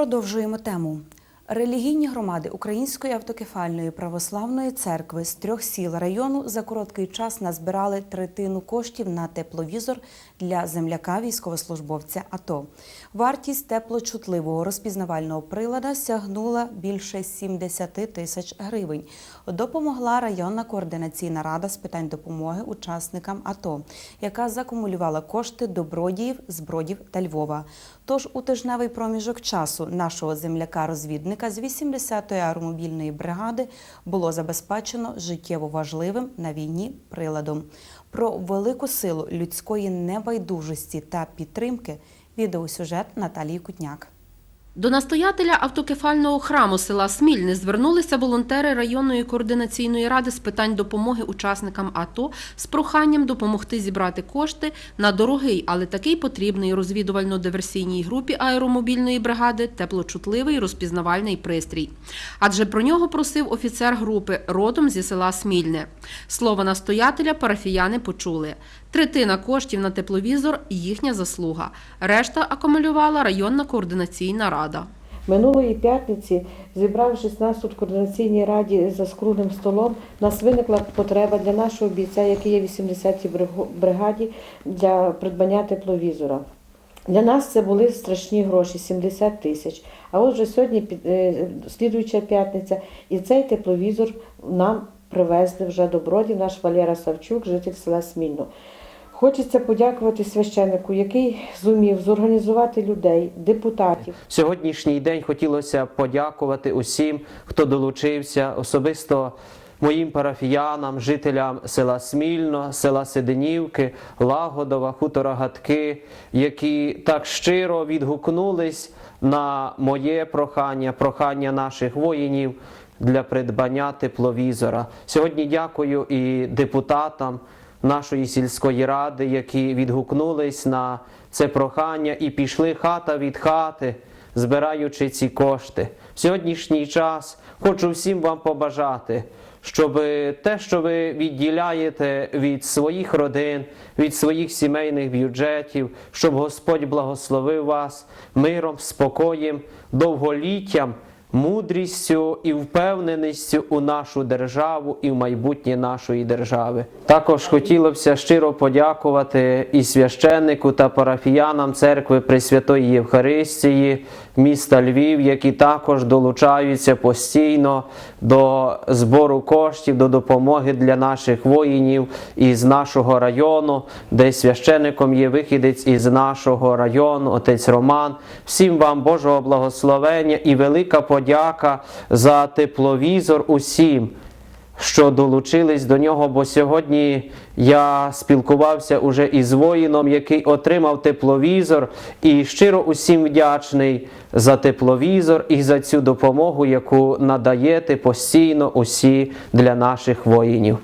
Продовжуємо тему. Релігійні громади Української автокефальної православної церкви з трьох сіл району за короткий час назбирали третину коштів на тепловізор для земляка військовослужбовця АТО. Вартість теплочутливого розпізнавального прилада сягнула більше 70 тисяч гривень. Допомогла районна координаційна рада з питань допомоги учасникам АТО, яка закумулювала кошти добродіїв з Бродів та Львова. Тож у тижневий проміжок часу нашого земляка-розвідника з 80-ї аеромобільної бригади було забезпечено життєво важливим на війні приладом. Про велику силу людської небайдужості та підтримки відеосюжет Наталії Кутняк. До настоятеля автокефального храму села Смільне звернулися волонтери районної координаційної ради з питань допомоги учасникам АТО з проханням допомогти зібрати кошти на дорогий, але такий потрібний розвідувально-диверсійній групі аеромобільної бригади теплочутливий розпізнавальний пристрій. Адже про нього просив офіцер групи родом зі села Смільне. Слово настоятеля парафіяни почули. Третина коштів на тепловізор їхня заслуга. Решта акумулювала районна координаційна рада. Минулої п'ятниці, зібравшись нас тут в координаційній раді за скруглим столом, нас виникла потреба для нашого бійця, який є в 80-й бригаді, для придбання тепловізора. Для нас це були страшні гроші 70 тисяч. А от вже сьогодні е, слідуюча п'ятниця, і цей тепловізор нам привезли вже до Бродів, наш Валера Савчук, житель села Смільно. Хочеться подякувати священнику, який зумів зорганізувати людей, депутатів. Сьогоднішній день хотілося подякувати усім, хто долучився, особисто моїм парафіянам, жителям села Смільно, села Седенівки, Лагодова, хутора Гатки, які так щиро відгукнулись на моє прохання, прохання наших воїнів для придбання тепловізора. Сьогодні дякую і депутатам нашої сільської ради, які відгукнулись на це прохання і пішли хата від хати, збираючи ці кошти. В сьогоднішній час хочу всім вам побажати, щоб те, що ви відділяєте від своїх родин, від своїх сімейних бюджетів, щоб Господь благословив вас миром, спокоєм, довголіттям мудрістю і впевненістю у нашу державу і в майбутнє нашої держави. Також хотілося щиро подякувати і священнику та парафіянам церкви Пресвятої Євхаристії міста Львів, які також долучаються постійно до збору коштів, до допомоги для наших воїнів із нашого району, де священником є вихідець із нашого району, отець Роман. Всім вам Божого благословення і велика подяка за тепловізор усім. Що долучились до нього, бо сьогодні я спілкувався уже із воїном, який отримав тепловізор, і щиро усім вдячний за тепловізор і за цю допомогу, яку надаєте постійно усі для наших воїнів.